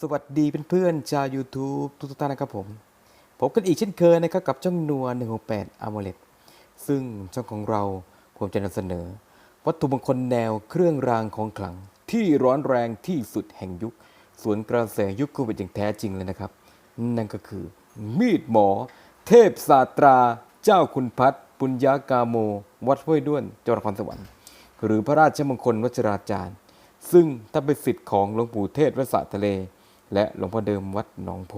สวัสดีเพื่อนๆชาว YouTube ทุกท่านนะครับผมพบกันอีกเช่นเคยนะครับกับช่องนัว168 a m o l e t ซึ่งช่องของเราผมจะนำเสนอ วัตถุมงคลแนวเครื่องรางของขลัง ที่ร้อนแรงที่สุดแห่งยุค สวนกระแสยุคโควิดอย่างแท้จริงเลยนะครับ นั่นก็คือ มีดหมอ เทพศาสตรา เจ้าคุณพัฒน์ปุญญากาโม วัดห้วยด้วนจังหวัดนครสวรรค์หรือพระราชมงคลวัชราจารย์ ซึ่งถ้าเป็นสิทธิ์ของหลวงปู่เทศวัดสระทะเล และหลวงพ่อเดิมวัดหนองโพ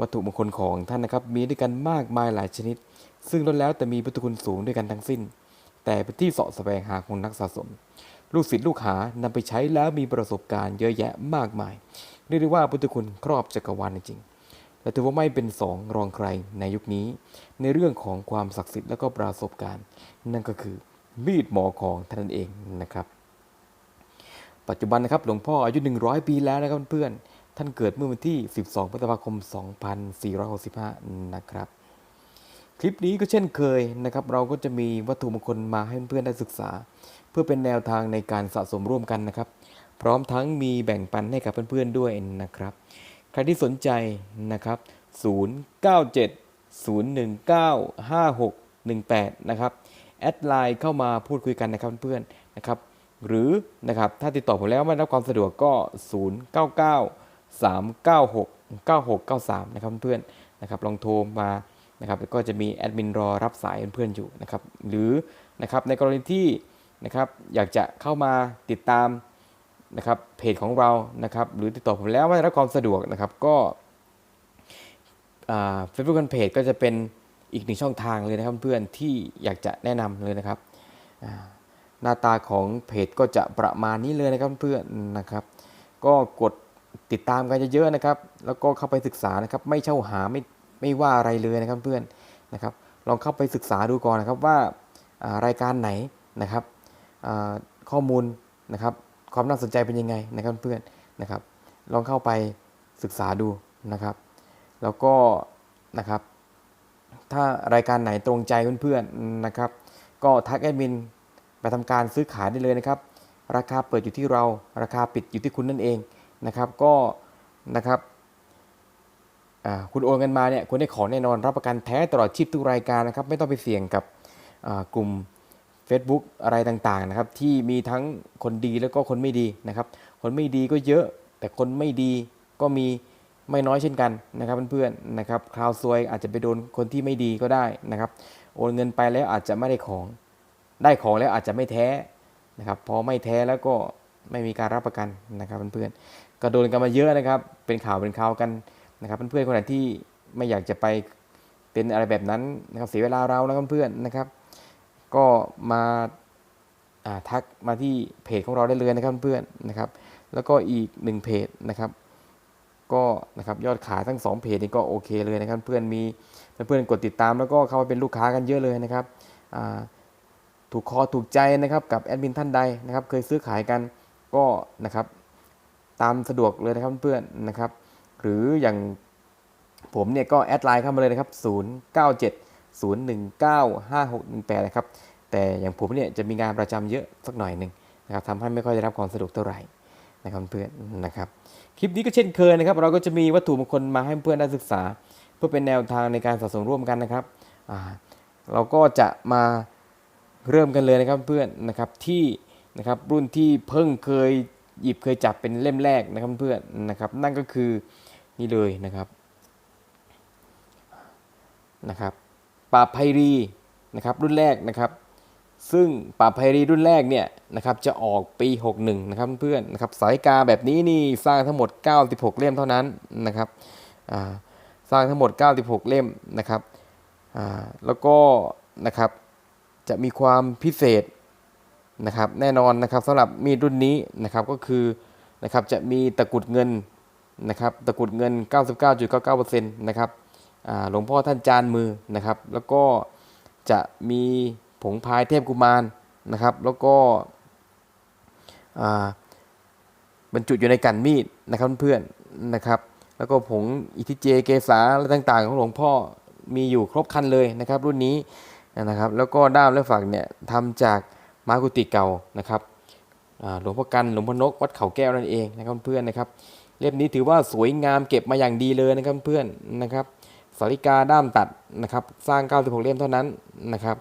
วัตถุมงคลของท่านนะครับ มีด้วยกันมากมายหลายชนิด ซึ่งล้วนแล้วแต่มีพุทธคุณสูงด้วยกันทั้งสิ้น แต่เป็นที่เสาะแสวงหาของนักสะสม ลูกศิษย์ลูกหานำไปใช้แล้วมีประสบการณ์เยอะแยะมากมายเรียกได้ว่าพุทธคุณครอบจักรวาลจริงและถือว่าไม่เป็นสองรองใครในยุคนี้ ในเรื่องของความศักดิ์สิทธิ์และก็ประสบการณ์ นั่นก็คือมีดหมอของท่านเองนะครับ ปัจจุบันนะครับหลวงพ่ออายุ 100 ปีแล้วนะครับเพื่อนๆท่านเกิดเมื่อวันที่ 12 พฤษภาคม 2465 นะครับ คลิปนี้ก็เช่นเคยนะครับ เราก็จะมีวัตถุมงคลมาให้เพื่อนๆได้ศึกษา เพื่อเป็นแนวทางในการสะสมร่วมกันนะครับ พร้อมทั้งมีแบ่งปันให้กับเพื่อนๆด้วยนะครับ ใครที่สนใจนะครับ 097 019 5618 นะครับ แอดไลน์เข้ามาพูดคุยกันนะครับเพื่อนๆนะครับ หรือนะครับถ้าติดต่อผมแล้วไม่รับความสะดวกก็ 099 396 9693 นะครับเพื่อนนะครับลองโทรมานะครับก็จะมีแอดมินรอรับสายเพื่อนๆอยู่นะครับหรือนะครับในกรณีที่นะครับอยากจะเข้ามาติดตามนะครับเพจของเรานะครับหรือติดต่อผมแล้วไม่รับความสะดวกนะครับก็เฟซบุ๊กกันเพจก็จะเป็นอีกหนึ่งช่องทางเลยนะครับเพื่อนที่อยากจะแนะนำเลยนะครับ หน้าตาของเพจก็จะประมาณนี้เลยนะครับเพื่อนนะครับ ก็กดติดตามกันเยอะๆนะครับ แล้วก็เข้าไปศึกษานะครับไม่เช่าหาไม่ไม่ว่าอะไรเลยนะครับเพื่อนนะครับ ลองเข้าไปศึกษาดูก่อนนะครับว่ารายการไหนนะครับข้อมูลนะครับ ความน่าสนใจเป็นยังไงนะครับเพื่อนนะครับ ลองเข้าไปศึกษาดูนะครับ แล้วก็นะครับ ถ้ารายการไหนตรงใจเพื่อนๆนะครับ ก็ทักแอดมิน ไปทำการซื้อขายได้เลยนะครับ ราคาเปิดอยู่ที่เรา ราคาปิดอยู่ที่คุณนั่นเองนะครับ ก็นะครับคุณโอนเงินมาเนี่ยคุณได้ของแน่นอนรับประกันแท้ตลอดชีพทุกรายการนะครับ ไม่ต้องไปเสี่ยงกับกลุ่ม Facebook อะไรต่างๆนะครับ ที่มีทั้งคนดีแล้วก็คนไม่ดีนะครับ คนไม่ดีก็เยอะ แต่คนไม่ดีก็มีไม่น้อยเช่นกันนะครับเพื่อนๆนะครับคราวซวยอาจจะไปโดนคนที่ไม่ดีก็ได้นะครับ โอนเงินไปแล้วอาจจะไม่ได้ของ ได้ของแล้วอาจจะไม่แท้นะครับพอไม่แท้แล้วก็ไม่มีการรับประกันนะครับเพื่อนๆก็โดนกันมาเยอะนะครับ เป็นข่าวเป็นข่าวกันนะครับเพื่อนๆคนไหนที่ไม่อยากจะไปเป็นอะไรแบบนั้นนะครับเสียเวลาเรานะครับเพื่อนๆนะครับ ก็มาทักมาที่เพจของเราได้เลยนะครับเพื่อนๆนะครับ แล้วก็อีกหนึ่งเพจนะครับก็นะครับยอดขายทั้งสองเพจนี้ก็โอเคเลยนะครับ เพื่อนมีเพื่อนกดติดตามแล้วก็เข้ามาเป็นลูกค้ากันเยอะเลยนะครับอ่า ถูกคอถูกใจนะครับกับแอดมินท่านใดนะครับ เคยซื้อขายกันก็นะครับตามสะดวกเลยนะครับเพื่อนนะครับ หรืออย่างผมเนี่ยก็แอดไลน์เข้ามาเลยนะครับ 097 019 5618 นะครับ แต่อย่างผมเนี่ยจะมีงานประจำเยอะสักหน่อยหนึ่งนะครับทำให้ไม่ค่อยได้รับความสะดวกเท่าไหร่นะครับเพื่อนนะครับ คลิปนี้ก็เช่นเคยนะครับ เราก็จะมีวัตถุมงคลมาให้เพื่อนได้ศึกษา เพื่อเป็นแนวทางในการสะสมร่วมกันนะครับเราก็จะมา เริ่มกันเลยนะครับเพื่อนนะครับที่นะครับรุ่นที่เพิ่งเคยหยิบเคยจับเป็นเล่มแรกนะครับเพื่อนนะครับนั่นก็คือนี่เลยนะครับนะครับปาไพรีนะครับรุ่นแรกนะครับซึ่งปาไพรีรุ่นแรกเนี่ยนะครับจะออกปี 61นะครับเพื่อนนะครับสายกาแบบนี้นี่สร้างทั้งหมด 96 เล่มเท่านั้นนะครับสร้างทั้งหมด 96 เล่มนะครับแล้วก็นะครับ จะมีความพิเศษนะครับแน่นอนนะครับสำหรับมีดรุ่นนี้นะครับก็คือนะครับจะมีตะกุดเงินนะครับตะกุดเงิน 99.99%นะครับหลวงพ่อท่านจานมือนะครับ แล้วก็จะมีผงพายเทพกุมารนะครับ แล้วก็บรรจุอยู่ในกันมีดนะครับเพื่อนๆนะครับ แล้วก็ผงอิทิเจเกษาและต่างๆ ของหลวงพ่อมีอยู่ครบคันเลยนะครับ รุ่นนี้ นะครับ แล้วก็ด้ามและฝักเนี่ยทำจากไม้กุฏิเก่านะครับหลวงพ่อกันหลวงพ่อนกวัดเขาแก้วนั่นเองนะครับเพื่อนนะครับ เล่มนี้ถือว่าสวยงามเก็บมาอย่างดีเลยนะครับเพื่อนนะครับสาริกาด้ามตัดนะครับ สร้าง 96 เล่มเท่านั้นนะครับ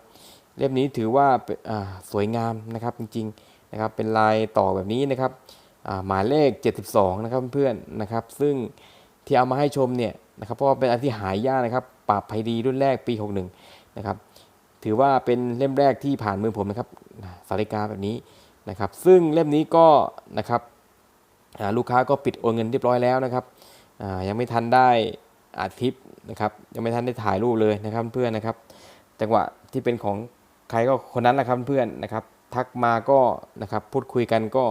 เล่มนี้ถือว่าสวยงามนะครับจริงๆนะครับเป็นลายต่อแบบนี้นะครับหมายเลข 72 นะครับเพื่อนนะครับ ซึ่งที่เอามาให้ชมเนี่ยนะครับเพราะว่าเป็นอันที่หายากนะครับปราบภัยดีรุ่นแรกปี 61 นะครับ ถือว่าเป็นเล่มแรกที่ผ่านมือผมนะครับสาริกาแบบนี้นะครับ ซึ่งเล่มนี้ก็นะครับลูกค้าก็ปิดโอนเงินเรียบร้อยแล้วนะครับยังไม่ทันได้อัดคลิปนะครับยังไม่ทันได้ถ่ายรูปเลยนะครับเพื่อนนะครับจังหวะที่เป็นของใครก็คนนั้นแหละครับเพื่อนนะครับ ทักมาก็นะครับพูดคุยกันก็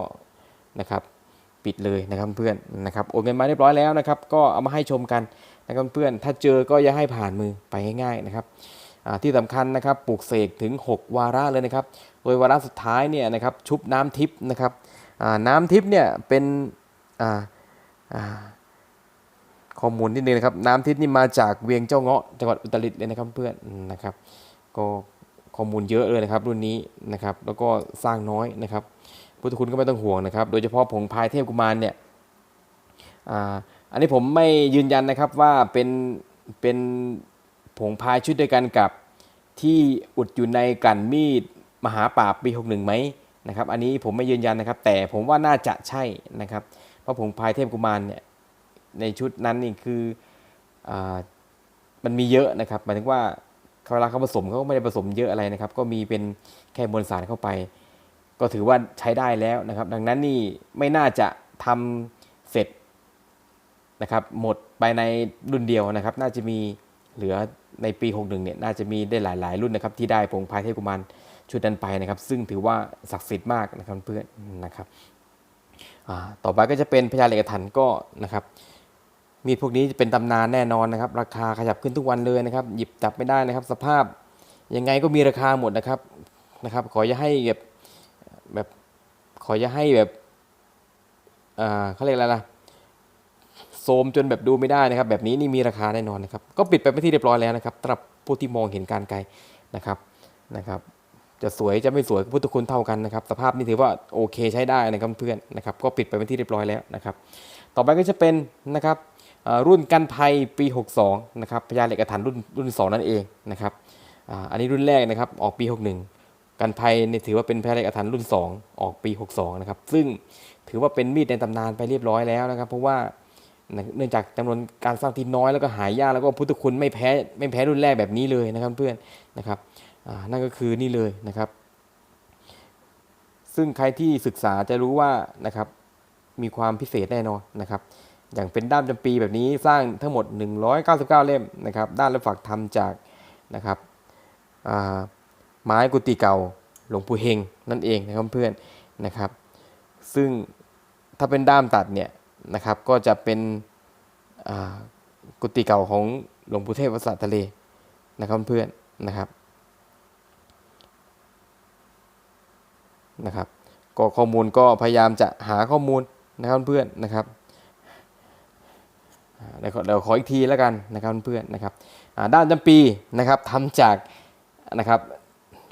นะครับปิดเลยนะครับเพื่อนนะครับโอนเงินมาเรียบร้อยแล้วนะครับ ก็เอามาให้ชมกันนะครับเพื่อนถ้าเจอก็อย่าให้ผ่านมือไปง่ายๆนะครับ ที่สำคัญนะครับปลูกเสกถึง 6 วาระเลยนะครับ โดยวาระสุดท้ายเนี่ยนะครับชุบน้ำทิพย์นะครับน้ำทิพย์เนี่ยเป็นข้อมูลนิดนึงนะครับน้ำทิพย์นี่มาจากเวียงเจ้าเงาะจังหวัดอุตรดิตถ์เลยนะครับเพื่อนนะครับก็ข้อมูลเยอะเลยนะครับรุ่นนี้นะครับแล้วก็สร้างน้อยนะครับพุทธคุณก็ไม่ต้องห่วงนะครับ โดยเฉพาะผงพายเทพกุมารเนี่ยออันนี้ผมไม่ยืนยันนะครับว่าเป็นเป็นผงพายชุดเดียวกันกับ ที่อุดอยู่ในกันมีดมหาป่าปี61ไหมนะครับ อันนี้ผมไม่ยืนยันนะครับ แต่ผมว่าน่าจะใช่นะครับ เพราะผงพายเทพกุมารเนี่ยในชุดนั้นนี่คืออมันมีเยอะนะครับหมายถึงว่าเวลาเขาผสมเขาก็ไม่ได้ผสมเยอะอะไรนะครับ ก็มีเป็นแค่มวลสารเข้าไป ก็ถือว่าใช้ได้แล้วนะครับ ดังนั้นนี่ไม่น่าจะทำเสร็จนะครับ หมดไปในรุ่นเดียวนะครับ น่าจะมี เหลือในปี 61 เนี่ยน่าจะมีได้หลาย ๆ รุ่นนะครับที่ได้ผงพายเทพกุมารชุดนั้นไปนะครับ ซึ่งถือว่าศักดิ์สิทธิ์มากนะครับเพื่อนนะครับต่อไปก็จะเป็นพญาเหล็กถันก็นะครับ มีพวกนี้จะเป็นตำนานแน่นอนนะครับ ราคาขยับขึ้นทุกวันเลยนะครับ หยิบจับไม่ได้นะครับ สภาพยังไงก็มีราคาหมดนะครับนะครับ ขออย่าให้แบบแบบขออย่าให้แบบอ่าเขาเรียกอะไรล่ะ ซมจนแบบดูไม่ได้นะครับ แบบนี้นี่มีราคาแน่นอนนะครับ ก็ปิดไปเป็นที่เรียบร้อยแล้วนะครับสำหรับผู้ที่มองเห็นการไกลนะครับนะครับจะสวยจะไม่สวยพุทธคุณเท่ากันนะครับ สภาพนี่ถือว่าโอเคใช้ได้นะครับเพื่อนนะครับ ก็ปิดไปเป็นที่เรียบร้อยแล้วนะครับ ต่อไปก็จะเป็นนะครับรุ่นกันภัยปี 62 นะครับพญาเหล็กอาถรรพ์รุ่นรุ่น 2 นั่นเองนะครับอันนี้รุ่นแรกนะครับออกปี 61 กันภัยเนี่ยถือว่าเป็นพญาเหล็กอาถรรพ์รุ่น 2 ออกปี 62 นะครับ ซึ่งถือว่าเป็นมีดในตำนานไปเรียบร้อยแล้วนะครับ เพราะว่า เนื่องจากจำนวนการสร้างที่น้อยแล้วก็หายากแล้วก็พุทธคุณไม่แพ้ไม่แพ้รุ่นแรกแบบนี้เลยนะครับเพื่อนนะครับนั่นก็คือนี่เลยนะครับ ซึ่งใครที่ศึกษาจะรู้ว่านะครับมีความพิเศษแน่นอนนะครับ อย่างเป็นด้ามจำปีแบบนี้สร้างทั้งหมด 199 เล่มนะครับ ด้านและฝักทำจากนะครับไม้กุฏิเก่าหลวงปู่เฮงนั่นเองนะครับเพื่อนนะครับ ซึ่งถ้าเป็นด้ามตัดเนี่ย นะครับ ก็จะเป็นกุฏิเก่าของหลวงปู่เทพวัดสระทะเลนะครับเพื่อนนะครับนะครับ ก็ข้อมูลก็พยายามจะหาข้อมูลนะครับเพื่อนนะครับเดี๋ยวขอเดี๋ยวขออีกทีแล้วกันนะครับเพื่อนนะครับด้านจำปีนะครับทำจากนะครับ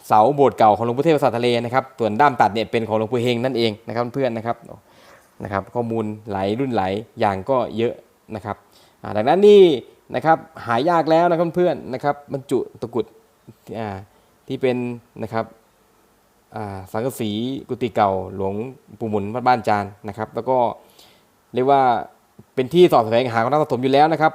เสาโบสถ์เก่าของหลวงปู่เทพศาสตร์ทะเลนะครับส่วนด้ามตัดเนี่ยเป็นของหลวงปู่เฮงนั่นเองนะครับเพื่อนนะครับ นะครับข้อมูลหลายรุ่นหลายอย่างก็เยอะนะครับดังนั้นนี่นะครับหายากแล้วนะครับเพื่อนนะครับบรรจุตะกุดที่เป็นนะครับสังกะสีกุฏิเก่าหลวงปู่หมุนวัดบ้านจานนะครับ แล้วก็เรียกว่าเป็นที่สอบแสวงหาของนักสะสมอยู่แล้วนะครับ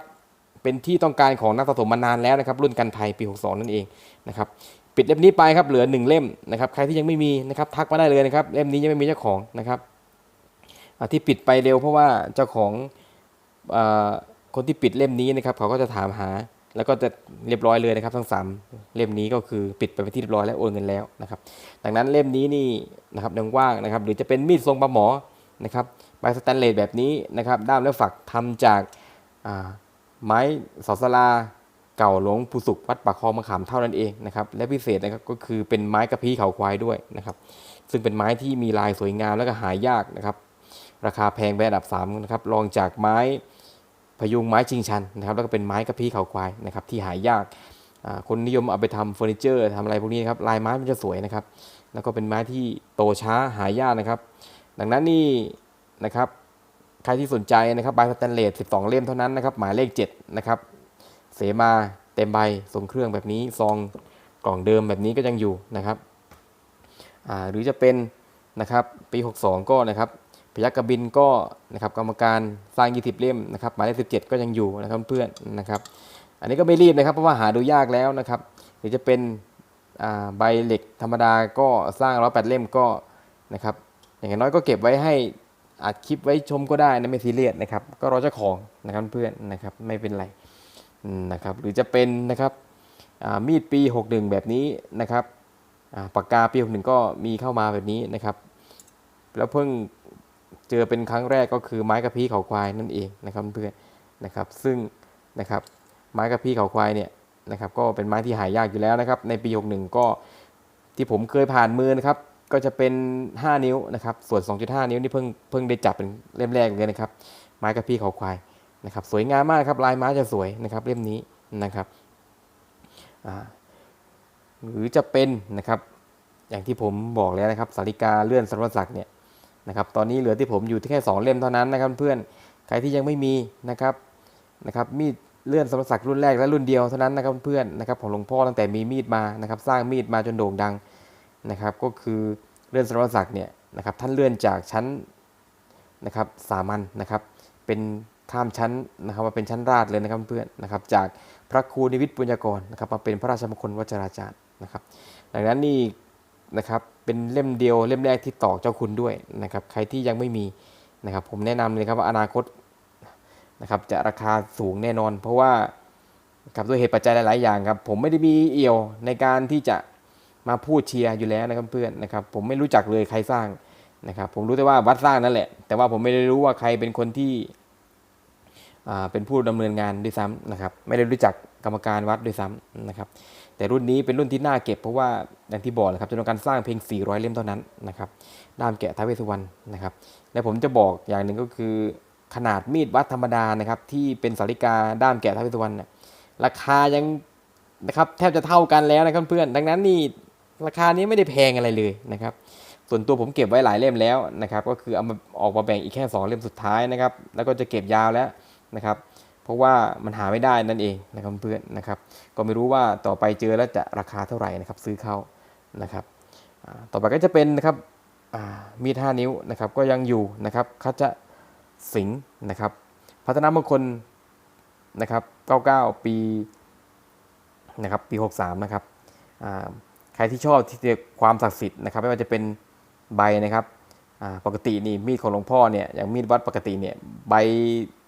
เป็นที่ต้องการของนักสะสมมานานแล้วนะครับ รุ่นกันภัยปี 62 นั่นเองนะครับปิดเล่มนี้ไปครับเหลือหนึ่งเล่มนะครับใครที่ยังไม่มีนะครับทักมาได้เลยนะครับเล่มนี้ยังไม่มีเจ้าของนะครับ ที่ปิดไปเร็วเพราะว่าเจ้าของอคนที่ปิดเล่มนี้นะครับ เขาก็จะถามหา แล้วก็จะเรียบร้อยเลยนะครับ ทั้งสามเล่มนี้ก็คือปิดไปเป็นที่เรียบร้อยแล้วโอนเงินแล้วนะครับ ดังนั้นเล่มนี้นี่นะครับยังว่างนะครับ หรือจะเป็นมีดทรงปลาหมอนะครับใบสแตนเลสแบบนี้นะครับ ด้ามและฝักทำจากไม้สอสลาเก่าหลวงปู่สุขวัดปากคลองมะขามเท่านั้นเองนะครับ และพิเศษนะครับก็คือเป็นไม้กระพี้เขาควายด้วยนะครับ ซึ่งเป็นไม้ที่มีลายสวยงามแล้วก็หายากนะครับ ราคาแพงเป็นอันดับ3นะครับรองจากไม้พยุงไม้ชิงชันนะครับแล้วก็เป็นไม้กระพี้เขาควายนะครับที่หายากคนนิยมเอาไปทำเฟอร์นิเจอร์ทำอะไรพวกนี้นะครับลายไม้มันจะสวยนะครับ แล้วก็เป็นไม้ที่โตช้าหายากนะครับ ดังนั้นนี่นะครับใครที่สนใจนะครับใบสแตนเลส 12 เล่มเท่านั้นนะครับ หมายเลข 7 นะครับ เสมาเต็มใบทรงเครื่องแบบนี้ซองกล่องเดิมแบบนี้ก็ยังอยู่นะครับหรือจะเป็นนะครับปี 62 ก็นะครับ พยักกระบินก็นะครับกรรมการสร้าง20เล่มนะครับหมายเลข17ก็ยังอยู่นะครับเพื่อนนะครับ อันนี้ก็ไม่รีบนะครับเพราะว่าหาดูยากแล้วนะครับหรือจะเป็นใบเหล็กธรรมดาก็สร้างร้อยแปดเล่มก็นะครับอย่างน้อยก็เก็บไว้ให้อัดคลิปไว้ชมก็ได้นะไม่ซีเรียสนะครับก็รอเจ้าของนะครับเพื่อนนะครับไม่เป็นไรนะครับหรือจะเป็นนะครับมีดปี 61 แบบนี้นะครับปากกาปี61ก็มีเข้ามาแบบนี้นะครับ แล้วเพิ่ง เจอเป็นครั้งแรกก็คือไม้กระพี้เขาควายนั่นเองนะครับเพื่อนนะครับ ซึ่งนะครับไม้กระพี้เขาควายเนี่ยนะครับ ก็เป็นไม้ที่หายากอยู่แล้วนะครับ ในปี 61 ก็ที่ผมเคยผ่านมือนะครับ ก็จะเป็น 5 นิ้วนะครับ ส่วน 2.5 นิ้วนี่เพิ่งเพิ่งได้จับเป็นเล่มแรกเลยนะครับ ไม้กระพี้เขาควายนะครับ สวยงามมากครับลายไม้จะสวยนะครับเล่มนี้นะครับหรือจะเป็นนะครับ อย่างที่ผมบอกแล้วนะครับสาริกาเลื่อนสรรพศักดิ์เนี่ย นะครับตอนนี้เหลือที่ผมอยู่ที่แค่ 2 เล่มเท่านั้นนะครับเพื่อนใครที่ยังไม่มีนะครับนะครับมีดเลื่อนสรรพศักดิ์รุ่นแรกและรุ่นเดียวเท่านั้นนะครับเพื่อนนะครับของหลวงพ่อตั้งแต่มีมีดมานะครับสร้างมีดมาจนโด่งดังนะครับก็คือเลื่อนสรรพศักดิ์เนี่ยนะครับท่านเลื่อนจากชั้นนะครับสามัญนะครับเป็นข้ามชั้นนะครับมาเป็นชั้นราชเลยนะครับเพื่อนนะครับจากพระครูนิวิทย์ปุญญากรนะครับมาเป็นพระราชมงคลวัชราจารย์นะครับดังนั้นนี่ นะครับเป็นเล่มเดียวเล่มแรกที่ต่อเจ้าคุณด้วยนะครับใครที่ยังไม่มีนะครับผมแนะนำเลยครับว่าอนาคตนะครับจะราคาสูงแน่นอน เพราะว่าครับด้วยเหตุปัจจัยหลาย ๆ อย่างครับผมไม่ได้มีเอี่ยวในการที่จะมาพูดเชียร์อยู่แล้วนะครับเพื่อนนะครับผมไม่รู้จักเลยใครสร้างนะครับผมรู้แต่ว่าวัดสร้างนั่นแหละ แต่ว่าผมไม่ได้รู้ว่าใครเป็นคนที่อ่าเป็นผู้ดำเนินงานด้วยซ้ำนะครับไม่ได้รู้จักกรรมการวัดด้วยซ้ำนะครับ แต่รุ่นนี้เป็นรุ่นที่น่าเก็บเพราะว่าอย่างที่บอกนะครับจำนวนการสร้างเพียง 400 เล่มเท่านั้นนะครับด้ามแกะท้าวเวสสุวรรณนะครับและผมจะบอกอย่างหนึ่งก็คือขนาดมีดวัดธรรมดานะครับที่เป็นสาริกาด้ามแกะท้าวเวสสุวรรณราคายังนะครับแทบจะเท่ากันแล้วนะครับเพื่อนดังนั้นนี่ราคานี้ไม่ได้แพงอะไรเลยนะครับส่วนตัวผมเก็บไว้หลายเล่มแล้วนะครับก็คือเอามาออกมาแบ่งอีกแค่ 2 เล่มสุดท้ายนะครับแล้วก็จะเก็บยาวแล้วนะครับ เพราะว่ามันหาไม่ได้นั่นเองนะครับเพื่อนนะครับ ก็ไม่รู้ว่าต่อไปเจอแล้วจะราคาเท่าไหร่นะครับซื้อเข้านะครับต่อไปก็จะเป็นนะครับมีด5นิ้วนะครับก็ยังอยู่นะครับคัจะสิงนะครับพัฒนามงคลนะครับ99 ปีนะครับปี 63นะครับใครที่ชอบที่จะความศักดิ์สิทธิ์นะครับไม่ว่าจะเป็นใบนะครับปกตินี่มีดของหลวงพ่อเนี่ยอย่างมีดวัดปกติเนี่ยใบ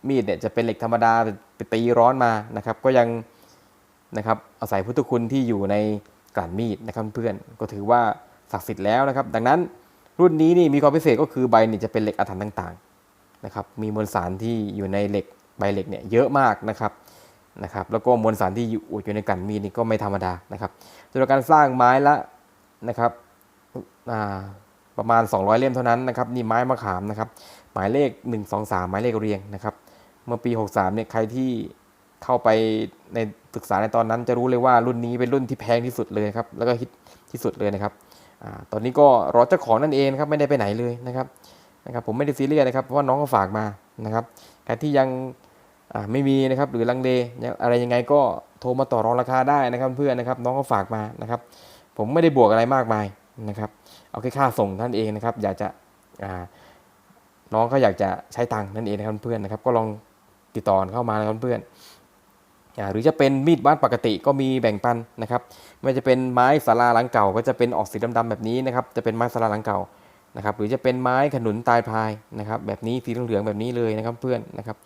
มีดเนี่ยจะเป็นเหล็กธรรมดาไปตีร้อนมานะครับ ก็ยังนะครับอาศัยพุทธคุณที่อยู่ในกลั่นมีดนะครับเพื่อนก็ถือว่าศักดิ์สิทธิ์แล้วนะครับ ดังนั้นรุ่นนี้นี่มีความพิเศษก็คือใบเนี่ยจะเป็นเหล็กอาถรรพ์ต่างๆนะครับ มีมวลสารที่อยู่ในเหล็กใบเหล็กเนี่ยเยอะมากนะครับนะครับ แล้วก็มวลสารที่อยู่อยู่ในกลั่นมีดนี่ก็ไม่ธรรมดานะครับจำนวนการสร้างไม้ละนะครับประมาณ 200 เล่มเท่านั้นนะครับนี่ไม้มะขามนะครับหมายเลข 1 2 3 หมายเลขเรียงนะครับ เมื่อปี 63เนี่ยใครที่เข้าไปในศึกษาในตอนนั้นจะรู้เลยว่ารุ่นนี้เป็นรุ่นที่แพงที่สุดเลยครับ แล้วก็ฮิตที่สุดเลยนะครับอตอนนี้ก็รอเจ้าของนั่นเองครับไม่ได้ไปไหนเลยนะครับนะครับผมไม่ได้ซีเรียสนะครับเพราะว่าน้องเขาฝากมานะครับใครที่ยังไม่มีนะครับหรือลังเลอะไรยังไงก็โทรมาต่อรองราคาได้นะครับเพื่อนนะครับน้องเขาฝากมานะครับ ผมไม่ได้บวกอะไรมากมายนะครับเอาแค่ค่าส่งท่านเองนะครับ อยากจะน้องเขาอยากจะใช้ตังค์นั่นเองนะครับเพื่อนนะครับ ก็ลอง ติดต่อเข้ามานะครับเพื่อนหรือจะเป็นมีดวัดปกติก็มีแบ่งปันนะครับไม่จะเป็นไม้สาราหลังเก่า ก็จะเป็นออกสีดำๆแบบนี้นะครับ จะเป็นไม้สาราหลังเก่านะครับหรือจะเป็นไม้ขนุนตายพายนะครับ แบบนี้สีเหลืองๆแบบนี้เลยนะครับเพื่อนนะครับ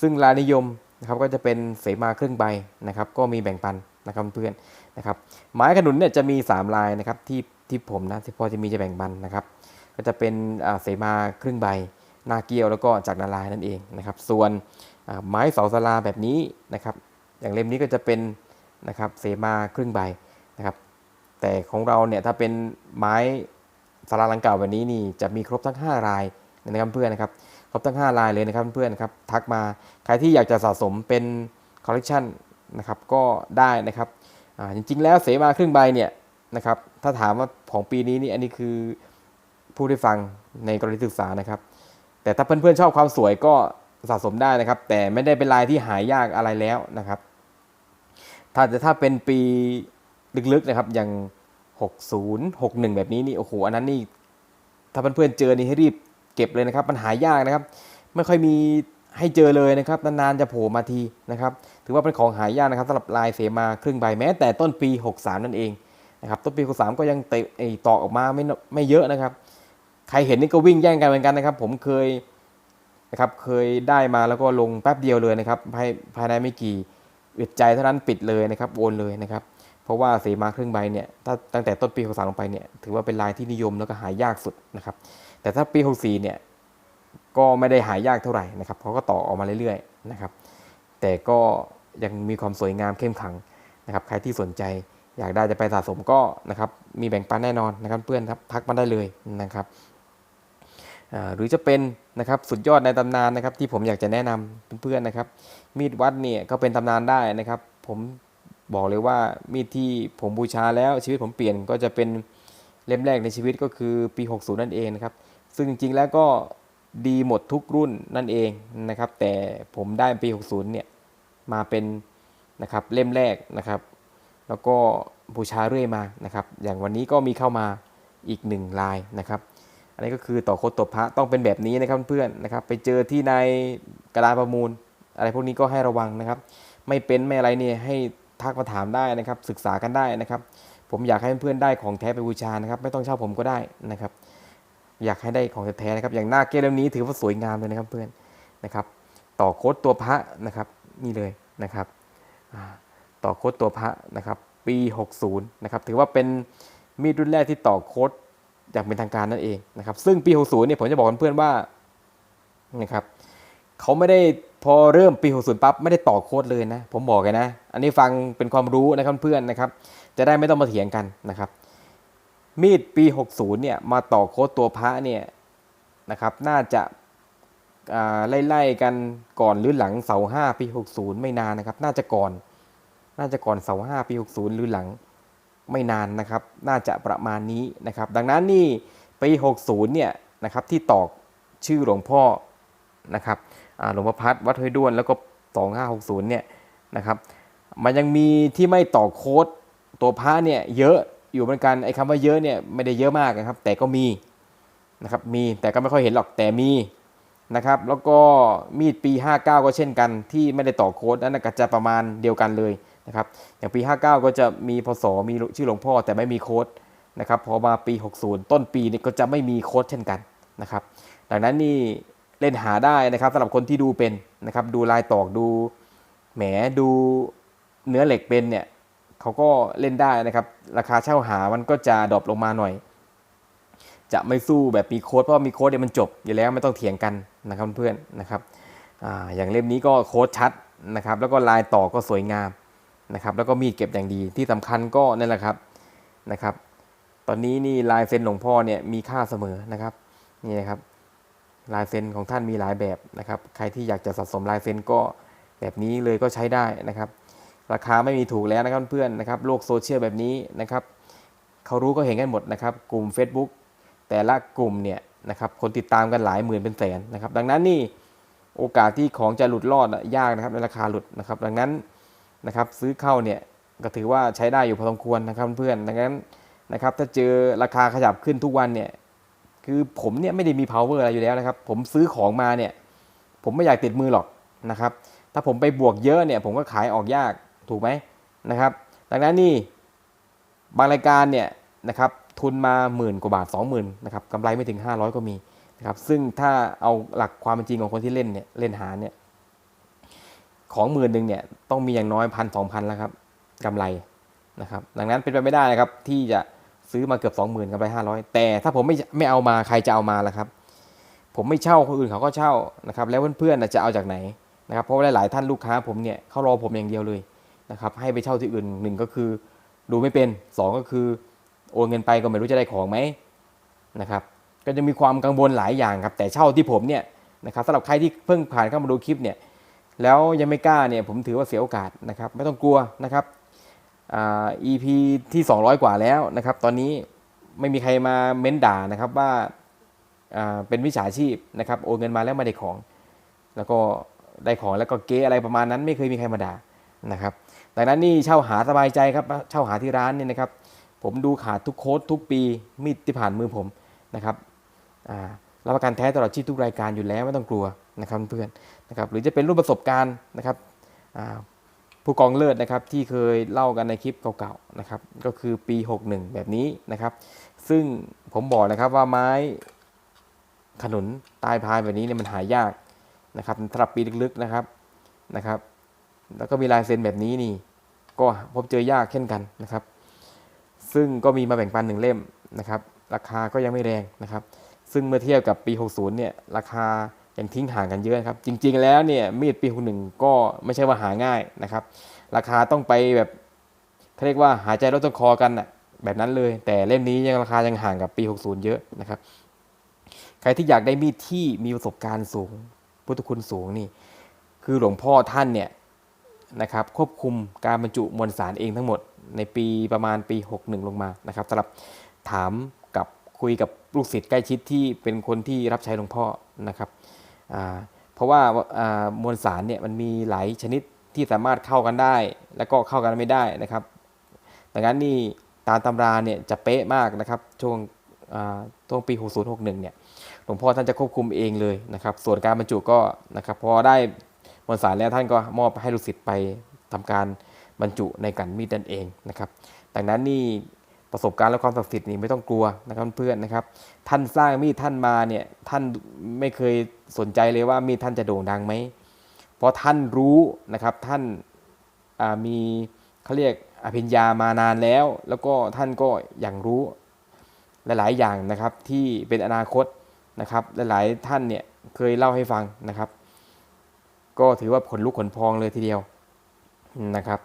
ซึ่งรายนิยมนะครับก็จะเป็นเสมาครึ่งใบนะครับ ก็มีแบ่งปันนะครับเพื่อนนะครับ ไม้ขนุนเนี่ยจะมี 3 ลายนะครับที่ที่ผมนะที่พอจะมีจะแบ่งปันนะครับ ก็จะเป็นเสมาครึ่งใบหน้าเกียวแล้วก็จากนาลายนั่นเองนะครับ ส่วน ไม้เสาสลาแบบนี้นะครับ อย่างเล่มนี้ก็จะเป็นนะครับเสมาครึ่งใบนะครับ แต่ของเราเนี่ยถ้าเป็นไม้สาราหลังเก่าแบบนี้นี่จะมีครบทั้ง5ลายนะครับเพื่อนนะครับครบทั้ง5ลายเลยนะครับเพื่อนนะครับทักมาใครที่อยากจะสะสมเป็นคอลเลกชันนะครับก็ได้นะครับจริงๆแล้วเสมาครึ่งใบเนี่ยนะครับถ้าถามว่าของปีนี้นี่อันนี้คือผพูดให้ฟังในกรณีศึกษานะครับ แต่ถ้าเพื่อนๆชอบความสวยก็ สะสมได้นะครับ แต่ไม่ได้เป็นลายที่หายากอะไรแล้วนะครับ ถ้าจะถ้าเป็นปีลึกๆนะครับอย่าง 60 61 แบบนี้นี่โอ้โหอันนั้นนี่ถ้าเพื่อนๆเจอนี่ให้รีบเก็บเลยนะครับ มันหายากนะครับ ไม่ค่อยมีให้เจอเลยนะครับนานๆจะโผล่มาทีนะครับ ถือว่าเป็นของหายากนะครับสำหรับลายเสมาครึ่งใบแม้ แต่ต้นปี 63 นั่นเองนะครับต้นปี 63 ก็ยังเตะไอตอกออกมาไม่ไม่เยอะนะครับ ใครเห็นนี่ก็วิ่งแย่งกันเหมือนกันนะครับ ผมเคย นะครับเคยได้มาแล้วก็ลงแป๊บเดียวเลยนะครับภายภายในไม่กี่อึดใจเท่านั้นปิดเลยนะครับโอนเลยนะครับ เพราะว่าเสมาครึ่งใบเนี่ยถ้าตั้งแต่ต้นปี63ลงไปเนี่ยถือว่าเป็นลายที่นิยมแล้วก็หายากสุดนะครับ แต่ถ้าปี64เนี่ยก็ไม่ได้หายากเท่าไหร่นะครับเขาก็ต่อออกมาเรื่อยๆนะครับ แต่ก็ยังมีความสวยงามเข้มขังนะครับ ใครที่สนใจอยากได้จะไปสะสมก็นะครับมีแบ่งปันแน่นอนนะครับเพื่อนครับทักมาได้เลยนะครับ หรือจะเป็นนะครับสุดยอดในตำนานนะครับที่ผมอยากจะแนะนำเพื่อนๆนะครับ มีดวัดเนี่ยก็เป็นตำนานได้นะครับ ผมบอกเลยว่ามีดที่ผมบูชาแล้วชีวิตผมเปลี่ยนก็จะเป็นเล่มแรกในชีวิตก็คือปี 60 นั่นเองนะครับ ซึ่งจริงๆแล้วก็ดีหมดทุกรุ่นนั่นเองนะครับ แต่ผมได้ปี 60 เนี่ยมาเป็นนะครับเล่มแรกนะครับ แล้วก็บูชาเรื่อยมานะครับ อย่างวันนี้ก็มีเข้ามาอีกหนึ่งลายนะครับ นนี้ก็คือต่อโคตรตบพระต้องเป็นแบบนี้นะครับเพื่อนนะครับ ไปเจอที่ในกระดาษประมูล อะไรพวกนี้ก็ให้ระวังนะครับ ไม่เป็นไม่อะไรเนี่ยให้ทักมาถามได้นะครับ ศึกษากันได้นะครับ ผมอยากให้เพื่อนๆได้ของแท้ไปบูชานะครับ ไม่ต้องเช่าผมก็ได้นะครับ อยากให้ได้ของแท้ๆนะครับ อย่างหน้าเกลเล่มนี้ถือว่าสวยงามเลยนะครับเพื่อนนะครับ ต่อโคตรตัวพระนะครับนี่เลยนะครับ ต่อโคตรตัวพระนะครับ ปี 60นะครับถือว่าเป็นมีดรุ่นแรกที่ต่อโคตร อย่างเป็นทางการนั่นเองนะครับ ซึ่งปี 60 เนี่ยผมจะบอกเพื่อนๆว่านะครับเขาไม่ได้พอเริ่มปี 60 ปั๊บไม่ได้ต่อโค้ดเลยนะ ผมบอกเลยนะ อันนี้ฟังเป็นความรู้นะครับเพื่อนนะครับ จะได้ไม่ต้องมาเถียงกันนะครับ มีดปี 60 เนี่ยมาต่อโค้ดตัวพระเนี่ยนะครับน่าจะอ่ไล่ๆกันก่อนหรือหลังเสาห้าปี 60 ไม่นานนะครับ น่าจะก่อน น่าจะก่อนเสาห้าปี 60 หรือหลัง ไม่นานนะครับน่าจะประมาณนี้นะครับ ดังนั้นนี่ปี 60เนี่ยนะครับที่ตอกชื่อหลวงพ่อนะครับหลวงพ่อพัดวัดห้วยด้วนแล้วก็2560เนี่ยนะครับมันยังมีที่ไม่ต่อโค้ดตัวพระเนี่ยเยอะอยู่เหมือนกันไอ้คำว่าเยอะเนี่ยไม่ได้เยอะมากนะครับ แต่ก็มีนะครับมีแต่ก็ไม่ค่อยเห็นหรอกแต่มีนะครับ แล้วก็มีดปี 59 ก็เช่นกัน ที่ไม่ได้ต่อโค้ดนั่นก็จะประมาณเดียวกันเลย นะครับอย่างปี 59 ก็จะมีพศมีชื่อหลวงพ่อแต่ไม่มีโค้ดนะครับพอมาปี 60 ต้นปีนี่ก็จะไม่มีโค้ดเช่นกันนะครับดังนั้นนี่เล่นหาได้นะครับสำหรับคนที่ดูเป็นนะครับดูลายตอกดูแหมดูเนื้อเหล็กเป็นเนี่ยเขาก็เล่นได้นะครับ ราคาเช่าหามันก็จะดรอปลงมาหน่อย จะไม่สู้แบบมีโค้ดเพราะว่ามีโค้ดเนี่ยมันจบอยู่แล้วไม่ต้องเถียงกันนะครับเพื่อนนะครับออย่างเล่มนี้ก็โค้ดชัดนะครับ แล้วก็ลายต่อก็สวยงาม นะครับแล้วก็มีดเก็บอย่างดีที่สำคัญก็นั่นแหละครับนะครับ ตอนนี้นี่ลายเซ็นหลวงพ่อเนี่ยมีค่าเสมอนะครับนี่นะครับลายเซ็นของท่านมีหลายแบบนะครับ ใครที่อยากจะสะสมลายเซ็นก็แบบนี้เลยก็ใช้ได้นะครับ ราคาไม่มีถูกแล้วนะครับเพื่อนนะครับโลกโซเชียลแบบนี้นะครับเขารู้ก็เห็นกันหมดนะครับ กลุ่ม Facebook แต่ละกลุ่มเนี่ยนะครับคนติดตามกันหลายหมื่นเป็นแสนนะครับ ดังนั้นนี่โอกาสที่ของจะหลุดรอดยากนะครับในราคาหลุดนะครับ ดังนั้น นะครับซื้อเข้าเนี่ยก็ถือว่าใช้ได้อยู่พอสมควรนะครับเพื่อนดังนั้นนะครับถ้าเจอราคาขยับขึ้นทุกวันเนี่ยคือผมเนี่ยไม่ได้มี power อะไรอยู่แล้วนะครับ ผมซื้อของมาเนี่ยผมไม่อยากติดมือหรอกนะครับถ้าผมไปบวกเยอะเนี่ยผมก็ขายออกยากถูกไหมนะครับดังนั้นนี่บางรายการเนี่ยนะครับทุนมาหมื่นกว่าบาท 20,000นะครับกำไรไม่ถึง 500 ก็มีนะครับซึ่งถ้าเอาหลักความเป็นจริงของคนที่เล่นเนี่ยเล่นหาเนี่ย ของหมื่นหนึ่งเนี่ยต้องมีอย่างน้อยพันสองพันแล้วครับกำไรนะครับดังนั้นเป็นไปไม่ได้นะครับที่จะซื้อมาเกือบ 20,000กำไร500 แต่ถ้าผมไม่ไม่เอามาใครจะเอามาล่ะครับ ผมไม่เช่าคนอื่นเขาก็เช่านะครับแล้วเพื่อนๆจะเอาจากไหนนะครับเพราะว่าหลายๆท่านลูกค้าผมเนี่ยเขารอผมอย่างเดียวเลยนะครับให้ไปเช่าที่อื่นหนึ่งก็คือดูไม่เป็นสองก็คือโอนเงินไปก็ไม่รู้จะได้ของไหมนะครับก็จะมีความกังวลหลายอย่างครับแต่เช่าที่ผมเนี่ยนะครับสำหรับใครที่เพิ่งผ่านเข้ามาดูคลิปเนี่ย แล้วยังไม่กล้าเนี่ยผมถือว่าเสียโอกาสนะครับ ไม่ต้องกลัวนะครับอ่า EP ที่ 200 กว่าแล้วนะครับ ตอนนี้ไม่มีใครมาเม้นด่านะครับว่าอ่าเป็นวิชาชีพนะครับโอนเงินมาแล้วไม่ได้ของ แล้วก็ได้ของแล้วก็เก๊อะไรประมาณนั้นไม่เคยมีใครมาด่านะครับดังนั้นนี่เช่าหาสบายใจครับเช่าหาที่ร้านเนี่ยนะครับ ผมดูขาดทุกโค้ดทุกปีมีดที่ผ่านมือผมนะครับรับประกันแท้ตลอดชีพทุกรายการอยู่แล้วไม่ต้องกลัว นะครับเพื่อนนะครับหรือจะเป็นรุ่นประสบการณ์นะครับผู้กองเลิศนะครับที่เคยเล่ากันในคลิปเก่าๆนะครับก็คือปี 61 แบบนี้นะครับ ซึ่งผมบอกนะครับว่าไม้ขนุนตายพายแบบนี้เนี่ยมันหายากนะครับสำหรับปีลึกๆนะครับนะครับ แล้วก็มีลายเซ็นแบบนี้นี่ก็พบเจอยากเช่นกันนะครับ ซึ่งก็มีมาแบ่งปันหนึ่งเล่มนะครับ ราคาก็ยังไม่แรงนะครับ ซึ่งเมื่อเทียบกับปี 60 เนี่ยราคา ยังทิ้งห่างกันเยอะครับ จริง ๆ แล้วเนี่ยมีดปี61ก็ไม่ใช่ว่าหาง่ายนะครับ ราคาต้องไปแบบเขาเรียกว่าหายใจลดต้นคอกันน่ะแบบนั้นเลย แต่เล่มนี้ยังราคายังห่างกับปี 60 เยอะนะครับ ใครที่อยากได้มีดที่มีประสบการณ์สูง พุทธคุณสูงนี่ คือหลวงพ่อท่านเนี่ยนะครับควบคุมการบรรจุมวลสารเองทั้งหมดในปีประมาณปี 61 ลงมานะครับสำหรับถามกับคุยกับลูกศิษย์ใกล้ชิดที่เป็นคนที่รับใช้หลวงพ่อนะครับ เพราะว่ามวลสารเนี่ยมันมีหลายชนิดที่สามารถเข้ากันได้ แล้วก็เข้ากันไม่ได้นะครับ ดังนั้นนี่ตามตำราเนี่ยจะเป๊ะมากนะครับช่วงช่วงปี 6061 เนี่ยหลวงพ่อท่านจะควบคุมเองเลยนะครับ ส่วนการบรรจุก็นะครับพอได้มวลสารแล้วท่านก็มอบให้ลูกศิษย์ไปทำการบรรจุในกันมีดนั่นเองนะครับ ดังนั้นนี่ ประสบการณ์และความศักดิ์สิทธิ์นี่ไม่ต้องกลัวนะครับเพื่อนนะครับ ท่านสร้างมีดท่านมาเนี่ยท่านไม่เคยสนใจเลยว่ามีดท่านจะโด่งดังไหมเพราะท่านรู้นะครับท่านามีเขาเรียกอภิญญามานานแล้ว แล้วก็ท่านก็อย่างรู้หลาย ๆ อย่างนะครับที่เป็นอนาคตนะครับหลาย ๆ ท่านเนี่ยเคยเล่าให้ฟังนะครับ ก็ถือว่าขนลุกขนพองเลยทีเดียวนะครับ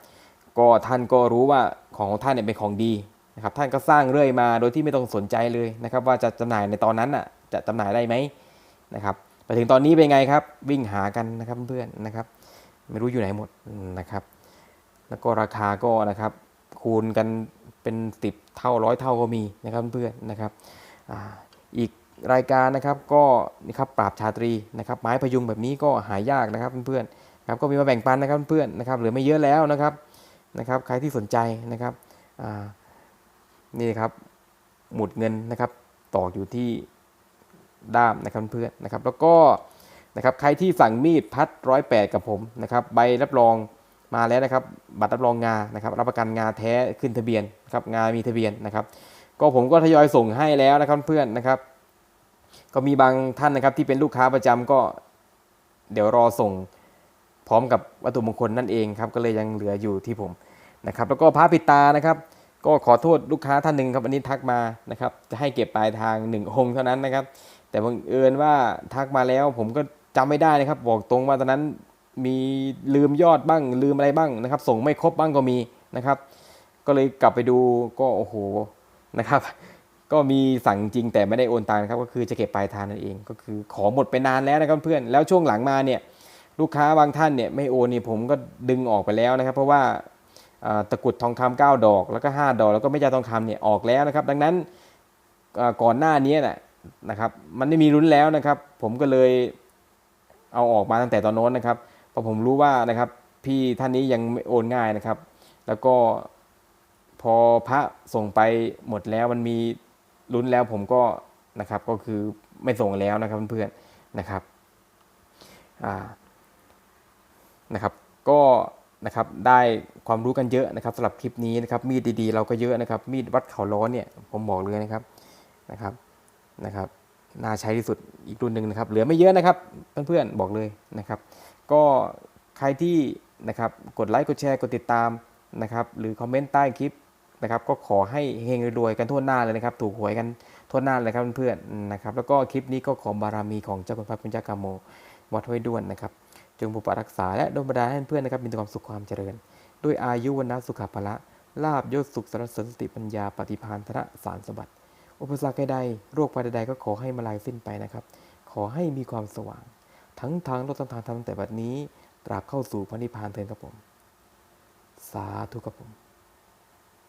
ก็ท่านก็รู้ว่าของท่านเนี่ยเป็นของดี นะครับท่านก็สร้างเรื่อยมาโดยที่ไม่ต้องสนใจเลยนะครับ ว่าจะจำหน่ายในตอนนั้นอะจะจำหน่ายได้ไหมนะครับไปถึงตอนนี้เป็นไงครับ วิ่งหากันนะครับเพื่อนนะครับ ไม่รู้อยู่ไหนหมดนะครับ แล้วก็ราคาก็นะครับ คูณกันเป็นสิบเท่าร้อยเท่าก็มีนะครับเพื่อนนะครับอีกรายการนะครับก็นี่ครับปราบชาตรีนะครับ ไม้พยุงแบบนี้ก็หายากนะครับเพื่อนๆครับก็มีมาแบ่งปันนะครับเพื่อนๆนะครับเหลือไม่เยอะแล้วนะครับนะครับ ใครที่สนใจนะครับอ่า นี่ครับหมุดเงินนะครับตอกอยู่ที่ด้ามนะครับเพื่อนนะครับ แล้วก็นะครับใครที่สั่งมีดพัดร้อยแปดกับผมนะครับ ใบรับรองมาแล้วนะครับ บัตรรับรองงานะครับ รับประกันงาแท้ขึ้นทะเบียนครับงามีทะเบียนนะครับ ก็ผมก็ทยอยส่งให้แล้วนะครับเพื่อนนะครับ ก็มีบางท่านนะครับที่เป็นลูกค้าประจำก็ เดี๋ยวรอส่งพร้อมกับวัตถุมงคลนั่นเองครับก็เลยยังเหลืออยู่ที่ผมนะครับ แล้วก็พระปิดตานะครับ ก็ขอโทษลูกค้าท่านหนึ่งครับอันนี้ทักมานะครับ จะให้เก็บปลายทางหนึ่งองค์เท่านั้นนะครับ แต่บังเอิญว่าทักมาแล้วผมก็จำไม่ได้นะครับ บอกตรงว่าตอนนั้นมีลืมยอดบ้างลืมอะไรบ้างนะครับ ส่งไม่ครบบ้างก็มีนะครับ ก็เลยกลับไปดูก็โอ้โหนะครับ ก็มีสั่งจริงแต่ไม่ได้โอนตังครับ ก็คือจะเก็บปลายทางนั่นเอง ก็คือขอหมดไปนานแล้วนะครับเพื่อนแล้วช่วงหลังมาเนี่ยลูกค้าบางท่านเนี่ยไม่โอนนี่ผมก็ดึงออกไปแล้วนะครับ เพราะว่า ตะกรุดทองคำ9ดอก แล้วก็ 5 ดอก แล้วก็ไม่จ่าทองคำเนี่ยออกแล้วนะครับ ดังนั้นก่อนหน้านี้นะนะครับ มันไม่มีลุ้นแล้วนะครับ ผมก็เลยเอาออกมาตั้งแต่ตอนโน้นนะครับพราะผมรู้ว่านะครับพี่ท่านนี้ยังโอนง่ายนะครับ แล้วก็พอพระส่งไปหมดแล้วมันมีลุ้นแล้วผมก็นะครับก็คือไม่ส่งแล้วนะครับเพื่อนๆนะครับนะครับ ก็นะครับได้ ความรู้กันเยอะนะครับสำหรับคลิปนี้นะครับมีดดีๆเราก็เยอะนะครับ มีดวัดเขาล้อเนี่ยผมบอกเลยนะครับนะครับนะครับน่าใช้ที่สุดอีกรุ่นหนึ่งนะครับ เหลือไม่เยอะนะครับเพื่อนๆบอกเลยนะครับ ก็ใครที่นะครับกดไลค์กดแชร์กดติดตามนะครับหรือคอมเมนต์ใต้คลิปนะครับ ก็ขอให้เฮงรวยๆกันทั่วหน้าเลยนะครับ ถูกหวยกันทั่วหน้าเลยครับเพื่อนๆนะครับ แล้วก็คลิปนี้ก็ขอบารมีของเจ้าคุณพระพุทธเจ้ากามโมวัดห้วยด้วนนะครับจงปกปักรักษาและดลบันดาลให้เพื่อนนะครับมีความสุขความเจริญ ด้วยอายุวันนสุขภาละลาบยศสุขสารเสริญสติปัญญาปฏิพานธนะสารสมบัติ อุปสรรคใดโรคภัยใดก็ขอให้มาลายสิ้นไปนะครับ ขอให้มีความสว่าง ทั้งทางโลกทั้งทางธรรมแต่บัดนี้ ตราบเข้าสู่พระนิพพานเถิดครับผม สาธุครับผม